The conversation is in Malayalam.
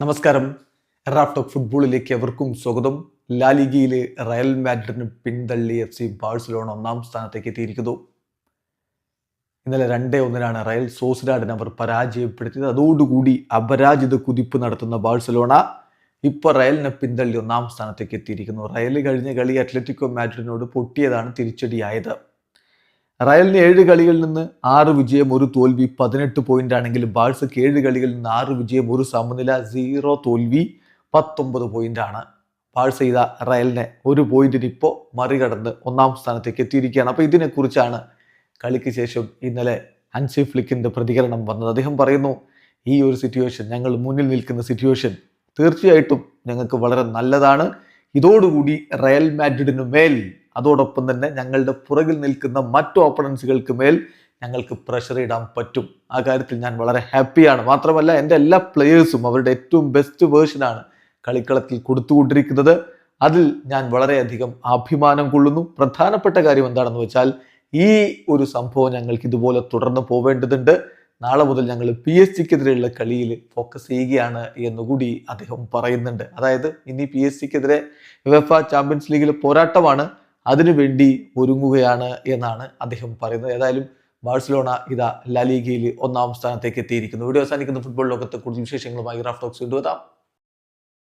നമസ്കാരം. റാഫ്റ്റോക്ക് ഫുട്ബോളിലേക്ക് എവർക്കും സ്വാഗതം. ലാലിഗയിലെ റയൽ മാഡ്രിഡിന് പിന്തള്ളി എഫ് സി ബാഴ്സലോണ ഒന്നാം സ്ഥാനത്തേക്ക് എത്തിയിരിക്കുന്നു. ഇന്നലെ രണ്ടേ ഒന്നിനാണ് റയൽ സോസിഡാഡിനെ അവർ പരാജയപ്പെടുത്തിയത്. അതോടുകൂടി അപരാജിത കുതിപ്പ് നടത്തുന്ന ബാഴ്സലോണ ഇപ്പോൾ റയലിനെ പിന്തള്ളി ഒന്നാം സ്ഥാനത്തേക്ക് എത്തിയിരിക്കുന്നു. റയൽ കഴിഞ്ഞ കളി അത്ലറ്റിക്കോ മാഡ്രിഡിനോട് പൊട്ടിയതാണ് തിരിച്ചടിയായത്. റയലിന് ഏഴ് കളികളിൽ നിന്ന് ആറ് വിജയം ഒരു തോൽവി പതിനെട്ട് പോയിന്റ് ആണെങ്കിൽ ബാഴ്സക്ക് ഏഴ് കളികളിൽ നിന്ന് ആറ് വിജയം ഒരു സമനില സീറോ തോൽവി പത്തൊമ്പത് പോയിന്റ് ആണ്. ബാഴ്സ ചെയ്ത റയലിനെ ഒരു പോയിന്റിന് ഇപ്പോൾ മറികടന്ന് ഒന്നാം സ്ഥാനത്തേക്ക് എത്തിയിരിക്കുകയാണ്. അപ്പോൾ ഇതിനെക്കുറിച്ചാണ് കളിക്ക് ശേഷം ഇന്നലെ അൻസി ഫ്ലിക്കിന്റെ പ്രതികരണം വന്നത്. അദ്ദേഹം പറയുന്നു ഈ ഒരു സിറ്റുവേഷൻ ഞങ്ങൾ മുന്നിൽ നിൽക്കുന്ന സിറ്റുവേഷൻ തീർച്ചയായിട്ടും ഞങ്ങൾക്ക് വളരെ നല്ലതാണ്. ഇതോടുകൂടി റയൽ മാഡ്രിഡിനു മേൽ അതോടൊപ്പം തന്നെ ഞങ്ങളുടെ പുറകിൽ നിൽക്കുന്ന മറ്റു ഓപ്പണൻസുകൾക്ക് മേൽ ഞങ്ങൾക്ക് പ്രഷർ ഇടാൻ പറ്റും. ആ കാര്യത്തിൽ ഞാൻ വളരെ ഹാപ്പിയാണ് മാത്രമല്ല എന്റെ എല്ലാ പ്ലെയേഴ്സും അവരുടെ ഏറ്റവും ബെസ്റ്റ് വേർഷനാണ് കളിക്കളത്തിൽ കൊടുത്തുകൊണ്ടിരിക്കുന്നത്. അതിൽ ഞാൻ വളരെയധികം അഭിമാനം കൊള്ളുന്നു. പ്രധാനപ്പെട്ട കാര്യം എന്താണെന്ന് വെച്ചാൽ ഈ ഒരു സംഭവം ഞങ്ങൾക്ക് ഇതുപോലെ തുടർന്ന് പോവേണ്ടതുണ്ട്. നാളെ മുതൽ ഞങ്ങൾ പി എസ് ജിക്കെതിരെയുള്ള കളിയിൽ ഫോക്കസ് ചെയ്യുകയാണ് എന്നുകൂടി അദ്ദേഹം പറയുന്നുണ്ട്. അതായത് ഇനി പി എസ് ജിക്കെതിരെ വെഫ ചാമ്പ്യൻസ് ലീഗിൽ പോരാട്ടമാണ്. അതിനുവേണ്ടി ഒരുങ്ങുകയാണ് എന്നാണ് അദ്ദേഹം പറയുന്നത്. ഏതായാലും ബാഴ്സലോണ ഇതാ ലാലീഗയിൽ ഒന്നാം സ്ഥാനത്തേക്ക് എത്തിയിരിക്കുന്നു. വീഡിയോ അവസാനിക്കുന്ന ഫുട്ബോൾ ലോകത്തെ കൂടുതൽ വിശേഷങ്ങളുമായി റാഫ്റ്റോക്സ് കൊണ്ടുവരാം